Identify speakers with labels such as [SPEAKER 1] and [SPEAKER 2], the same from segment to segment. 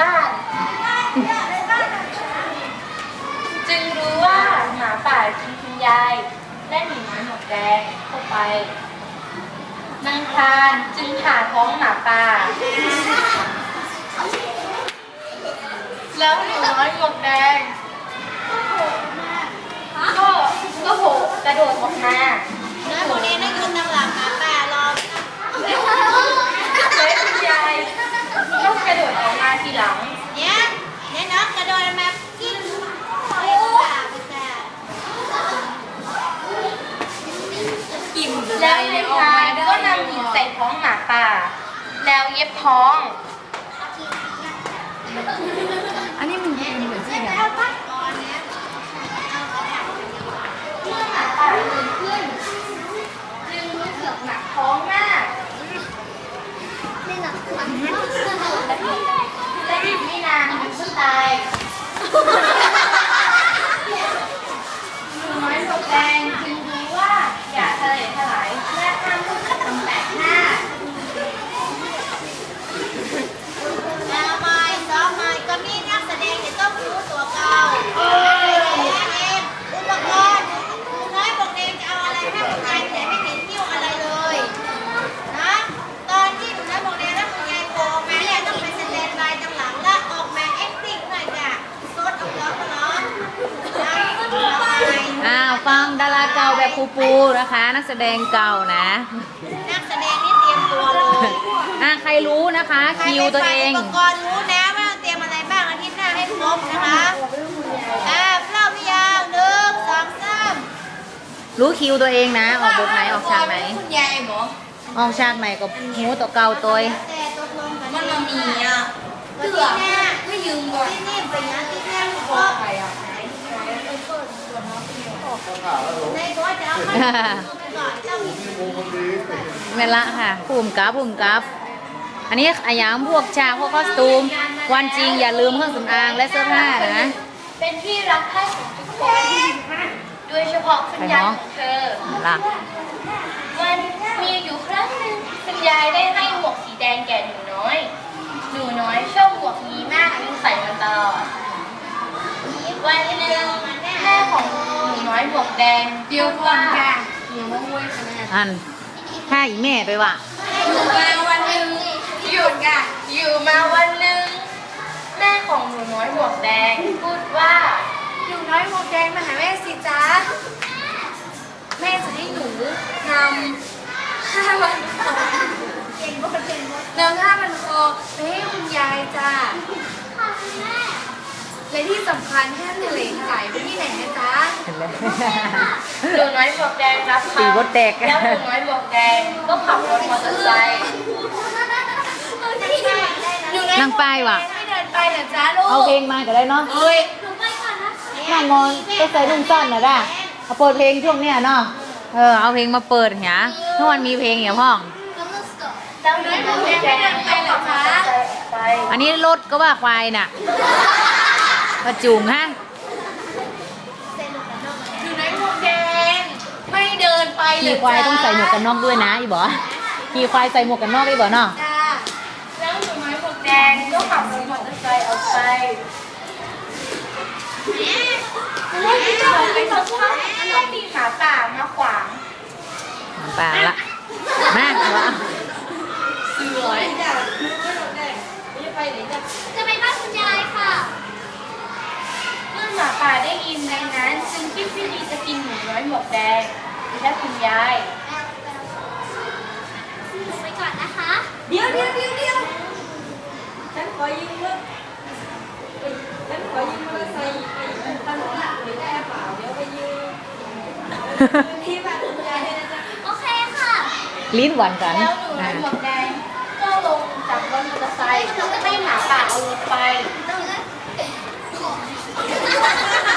[SPEAKER 1] บ้าน จึงรู้ว่าหมาป่ากินคุณยาย และหมีน้อยหมวกแดงเข้าไปนางพานจึงผ่าท้องหมาป่า แล้วหนูน้อยหมวกแดง ก็ก็โผล่กระโดดออกมา
[SPEAKER 2] น้อยพวกนี้นั่งยืนตามหลังหมาป่ารอ
[SPEAKER 1] แล้วคุณยายก็กระโดดออกมาทีหลัง
[SPEAKER 2] เนี่ยเนี่ยน้องกระโดดมากินเฮ้ยป่าไปจ้า
[SPEAKER 1] แล้วนายพรานก็นำหินใส่ท้องหมาป่า แล้วเย็บท้อง
[SPEAKER 3] อันนี้มันเป็นเหมือนที่แบบ
[SPEAKER 2] เอาพักก่อนเนี่ยเอาเอาผัก
[SPEAKER 1] เมื่อหมาป่าตื่นขึ้นจึงรู้สึกหนักท้องมาก
[SPEAKER 2] ไม่หนักหลัง
[SPEAKER 1] และอีกไม่นานมันก็ตายหนูน้อยหมวกแดงจึงรู้ว่าอย่าทะเลถลายและห้ามพูดกับคนแปลกหน้า
[SPEAKER 2] แล้วไม้ซ้อมไม้ก็มีนักแสดงจะต้องรู้ตัวเก่าเองอุปกรณ์น้อยบอกเองจะเอาอะไรให้คุณยายแต่ไม่เห็นนิ้วอะไรเลยนะตอนที่หนูน้อยบอกเองแล้วคุณยายโผล่ออกมาเนี่ยต้องไปแสดงลายตั้งหลังแล้วออกมา acting หน่อยจ้ะซดเอาแล้วก็ร้องนะเอาไป
[SPEAKER 3] อ้าว ฟังดาราเก่าแบบครูปูนะคะ นักแสดงเก่านะ
[SPEAKER 2] นักแสดงนี่เตรียมตัวเลย
[SPEAKER 3] อ่าใครรู้นะคะ
[SPEAKER 2] ใคร
[SPEAKER 3] คิว
[SPEAKER 2] เป็น
[SPEAKER 3] ตัว
[SPEAKER 2] ฝ่าย
[SPEAKER 3] เอง
[SPEAKER 2] อุปกรณ์รู้นะว่าต้องเตรียมอะไรบ้างอาทิตย์หน้าให้ครบนะคะอ่าเล่าพี่ยาวหนึ่งสองสาม
[SPEAKER 3] รู้คิวตัวเองนะ ออกบทไหนออกฉากไหน
[SPEAKER 1] คุณยายหมอ
[SPEAKER 3] ออกฉากไหนกับหูตัวเก่าตัว
[SPEAKER 2] แต่ตกลงกัน
[SPEAKER 1] มันมามีอะ
[SPEAKER 2] วันที่หน้า
[SPEAKER 1] ไม่ยืมก่อน
[SPEAKER 2] ที่นี่ไปนะที่หน้าครบ
[SPEAKER 1] ใครอะ
[SPEAKER 2] ในบอสจะเอาไปก่อนต้องมี
[SPEAKER 3] เมละค่ะภูมิกับภูมิกับ อันนี้อายามพวกฉากพวกคอสตูม วันจริงอย่าลืมเครื่องสำอางและเสื้อผ้านะ
[SPEAKER 1] เป็นที่รักใคร่ของทุกคน โดยเฉพาะคุณยายของเธอ
[SPEAKER 3] ล่ะ
[SPEAKER 1] มันมีอยู่ครั้งหนึ่งคุณยายได้ให้หมวกสีแดงแก่หนูน้อย หนูน้อยชอบหมวกนี้มากจึงใส่มันตลอด วันหนึ่งแม่ของ หนูน้อยหมวกแดงเดียวก่อนค่ะ
[SPEAKER 3] อันถ้าอีแม่ไปว่ะ
[SPEAKER 1] อยู่มาวันหนึ่งหยุดค่ะอยู่มาวันหนึ่งแม่ของหนูน้อยหมวกแดง พูดว่า
[SPEAKER 2] หนูน้อยหมวกแดงมาหาแม่สิจ๊ะ
[SPEAKER 1] แม่จะให้หนูนำห้าวันคอ
[SPEAKER 2] เก่งก็เก่งก็
[SPEAKER 1] นำห้าวันคอไปให้คุณยายจ้า
[SPEAKER 2] ค่ะคุณแม่
[SPEAKER 1] และที่สำคัญห้ามทะเลถลายไปที่ไหนนะจ๊ะ
[SPEAKER 3] เห็นไหม
[SPEAKER 1] หนูน้อยหมวกแดงรับ
[SPEAKER 3] ตี
[SPEAKER 1] คำ
[SPEAKER 3] บดแตก
[SPEAKER 1] แล้วหนูน้อยหมวกแดงก็ขับรถมอเตอร์ไซค์
[SPEAKER 3] นั่งป้ายว่ะ
[SPEAKER 1] ไม่เดินไปเหรอจ๊ะลูก
[SPEAKER 3] เอาเพลงมาก็ได้เนาะ
[SPEAKER 1] เอ้ย
[SPEAKER 2] หนูไปก่อนนะ
[SPEAKER 3] นั่งนอนก็ใส่นุ่งสั้นนะด้าเอาเปิดเพลงช่วงเนี้ยเนาะ เออเอาเพลงมาเปิดเหียเมื่อวันมีเพลงอย่าพ่อง
[SPEAKER 1] แล้วหนูน้อยหมวกแดงไม่เดินไปเหรอจ๊ะไป
[SPEAKER 3] อันนี้รถก็ว่าควายน่ะ กระจุงฮะ
[SPEAKER 1] หนูน้อยหมวกแดง ไม่เดินไปเหร
[SPEAKER 3] ขี่
[SPEAKER 1] อ
[SPEAKER 3] ควาย
[SPEAKER 1] จ๊ะ
[SPEAKER 3] ต้องใส่หมวกกันน็อกด้วยนะอีบอขี่ควายใส่หมวกกันน็อกอีบอเนาะ
[SPEAKER 1] จ้าแล้วหนูน้อยหมวกแดงก็ขับรถมอเตอร์ไซค์ออกไปแล้วที่จอดไปสักพักก็มีหมาป่ามาขวาง
[SPEAKER 3] น้ำปลาละมากวะ
[SPEAKER 1] สวย
[SPEAKER 2] จะไปบ้านคุณยายค่ะ
[SPEAKER 1] เมื่อหมาป่าได้ยินดังนั้นจึงคิดวิธีจะกินหนูน้อยหมวกแดงและคุณยาย
[SPEAKER 2] หนูไปก่อนนะคะ
[SPEAKER 1] เดี๋ยวเดี๋ยวเดี๋ยวเดี๋ยวฉันขอยืมรถฉันขอยืมมอเตอร์ไซค์ไปถนนหลักหรือได้เปล่าเดี๋ยวไปยืมที่บ้านคุณยายให้นะจ๊ะ
[SPEAKER 2] โอเคค่ะ
[SPEAKER 3] ลิ้นหวานกัน
[SPEAKER 1] แล้วหนูน้
[SPEAKER 3] อ่า
[SPEAKER 1] อยหมวกแดงก็ลงจากรถมอเตอร์ไซค์ให้หมาป่าเอารถไปเ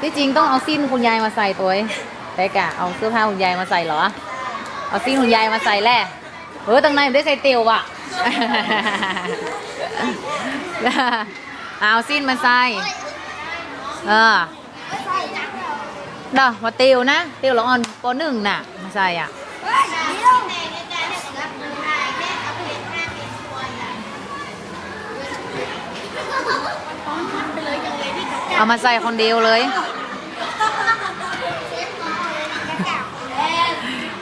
[SPEAKER 1] ที่
[SPEAKER 3] จริงต้องเอาสิ้นคุณยายมาใส่ตัวเองแต่กะเอาเสื้อผ้าคุณยายมาใส่เหรอ เอาสิ้นคุณยายมาใส่แหละเออตั้งในไม่ได้ใส่เตียวอะเอาสิ้นมาใส่ เออเด้อมาเตียวนะ เตียวละอ่อนปอหนึ่งน่ะ มาใส่อะ เอามาใส่คนเดียวเลย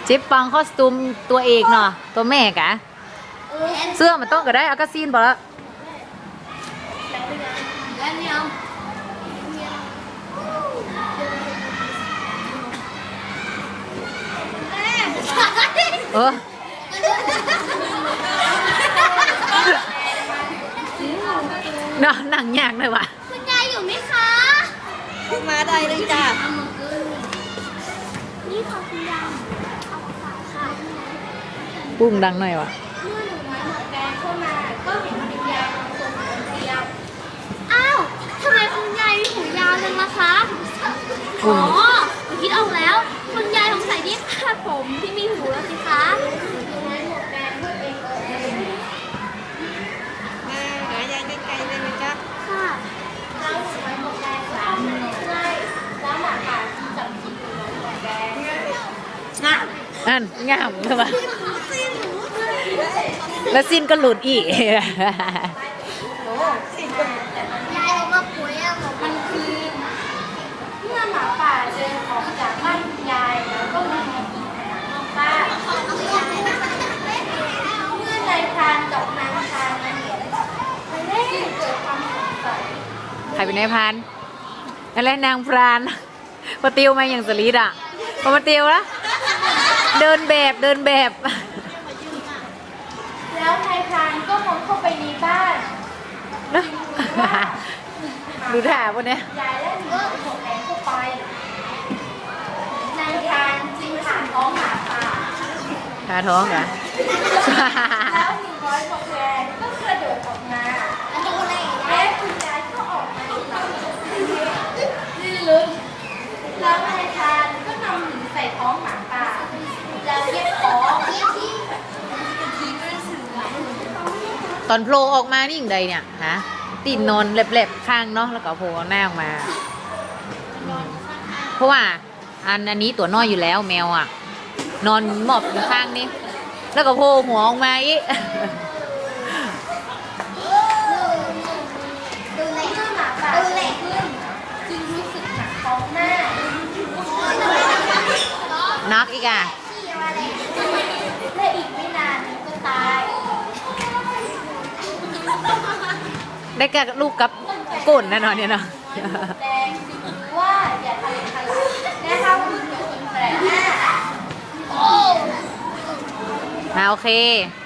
[SPEAKER 3] เจ็บปังคอสตูมตัวเอกเนาะตัวแม่กะ เสื้อมันต้องก็ได้อากาซีนบอกแล้ว
[SPEAKER 1] เนี่ย
[SPEAKER 3] เออเนาะหนังยากเลยว่ะ
[SPEAKER 1] คุณยายอยู่ไหมคะ
[SPEAKER 2] มาได้เลยจ้า
[SPEAKER 1] นี่ค่ะคุณยายเอาฝากค่ะ
[SPEAKER 3] ปุ้งดังหน่อยว่ะ
[SPEAKER 1] เมื่อหนูน้อยหมวกแดงเข้ามาก็เห็นคุณยายนอนสมบนเตียงอ้าวทำไมคุณยายมีหูยาวจังล่ะคะ
[SPEAKER 3] ปุ้
[SPEAKER 1] อ๋อง หนูคิดออกแล้ว คุณยายสงสัยที่คาดผมที่มีหูแล้วสิคะหนูน้อยหมวกแดงพูดเองเออเอง
[SPEAKER 2] มาหายายใกล้ๆเลยนะจ๊ะ
[SPEAKER 1] ค่ะแล้วหนูน้อยหมวกแดงก็เอาขนมให้แล้วหมาป่าจับกินหนูน้อยหมวกแดง
[SPEAKER 2] นะ
[SPEAKER 3] อันงามเลยว่ะแล้วสิ้นก็หลุดอีก
[SPEAKER 1] ยายบอกว่าปุ๋ยอะบอกมันคือเมื่อหมาป่าเดินออกจากบ้านคุณยายแล้วก็มากินอาหารนอกบ้านเมื่อนายพรานกับนางพรานมาเห็นจึงเกิดความสงสัย
[SPEAKER 3] ใครเป็นนายพรานอะไรนางพรานพอติวมาอย่างสลีดอะพอมาติวละ เดินแบบเดินแบบ
[SPEAKER 1] แล้วนายพรานก็มองเข้าไปในบ้าน
[SPEAKER 3] ดูท่าพวกเนี้ย
[SPEAKER 1] ยายและหนูหมวกแดงเข้าไปนายพรานจึงผ่านท้องหมาป่า
[SPEAKER 3] ท่าท้องเหรอ
[SPEAKER 1] แล้วหนึ่งร้อยหมวกแดงก็กระโดดออกมาและคุณยายก็ออกมาอีกหลังลื่นลึกแล้วนายพรานก็นำหนูใส่ท้องหมาป่าแล้วเย็บท้อง
[SPEAKER 3] ตอนโผล่ออกมานี่อย่างใดเนี่ยฮะตีนนอนเล็บๆข้างเนาะแล้วก็โผล่หน้าออกมา เพราะว่าอันอันนี้ตัวน้อยอยู่แล้วแมวอะ นอนหมอบอยู่ข้างนี้แล้วก็โผล่หัวออกมาอีก
[SPEAKER 1] เมื่อหมาป่าโตขึ้นจึงรู้สึกหนักท้องมาก
[SPEAKER 3] นักอีกอะ
[SPEAKER 1] และอีกไม่นานก็ตาย
[SPEAKER 3] ได้กับลูกกับกุ่นแน่นอนเนี่ยเนาะ
[SPEAKER 1] แดงจึงรู้ว่าอย่าทำขลาดและห้ามพูดกับคนแปลกหน้า
[SPEAKER 3] อ่าโอเค
[SPEAKER 1] แ